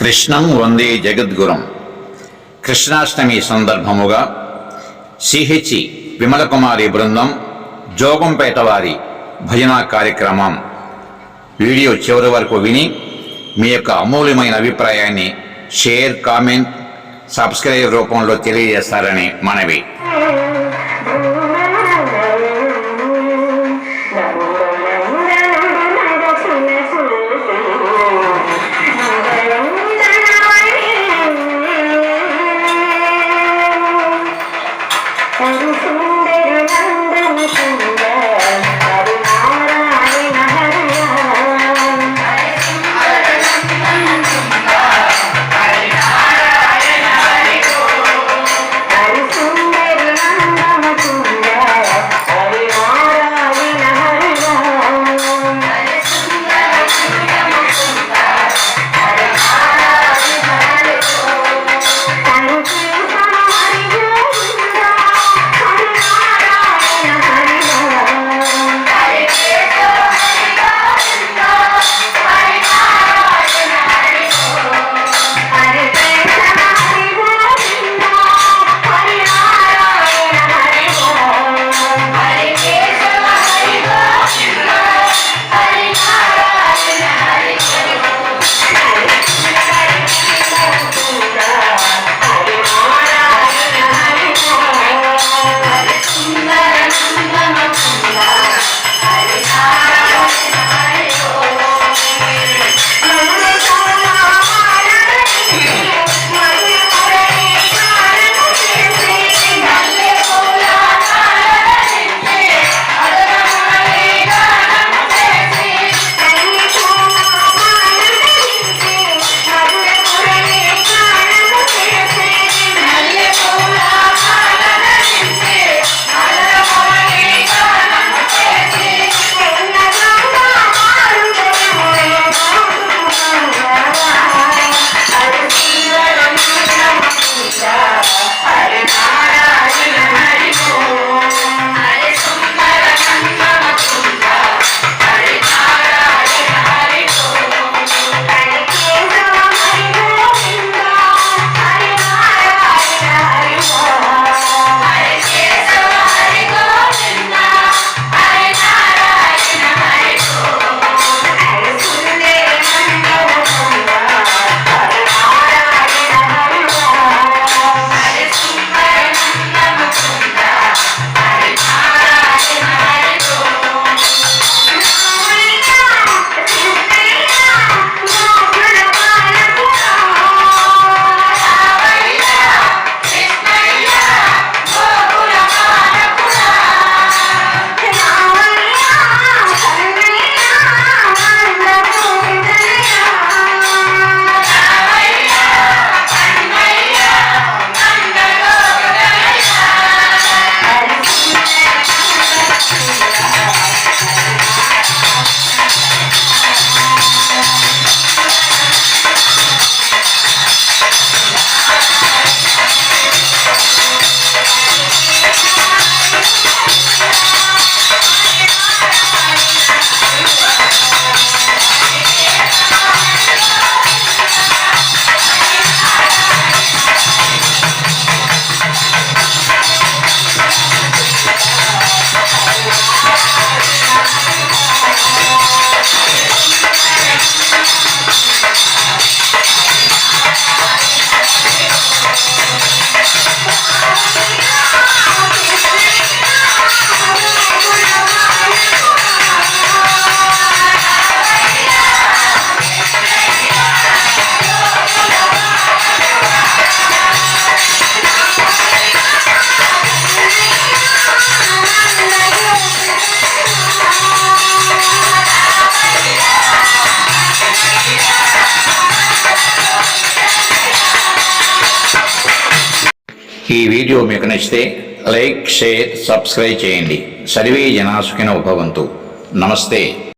కృష్ణం వందే జగద్గురం. కృష్ణాష్టమి సందర్భముగా సిహెచి విమలకుమారి బృందం జోగంపేట వారి భజన కార్యక్రమం. వీడియో చివరి వరకు విని మీ యొక్క అమూల్యమైన అభిప్రాయాన్ని షేర్ కామెంట్ సబ్స్క్రైబ్ రూపంలో తెలియజేస్తారని మనవి. Thank you. ఈ వీడియో మీకు నచ్చితే లైక్ షేర్ సబ్స్క్రైబ్ చేయండి. సర్వే జనా సుఖినో నమస్తే.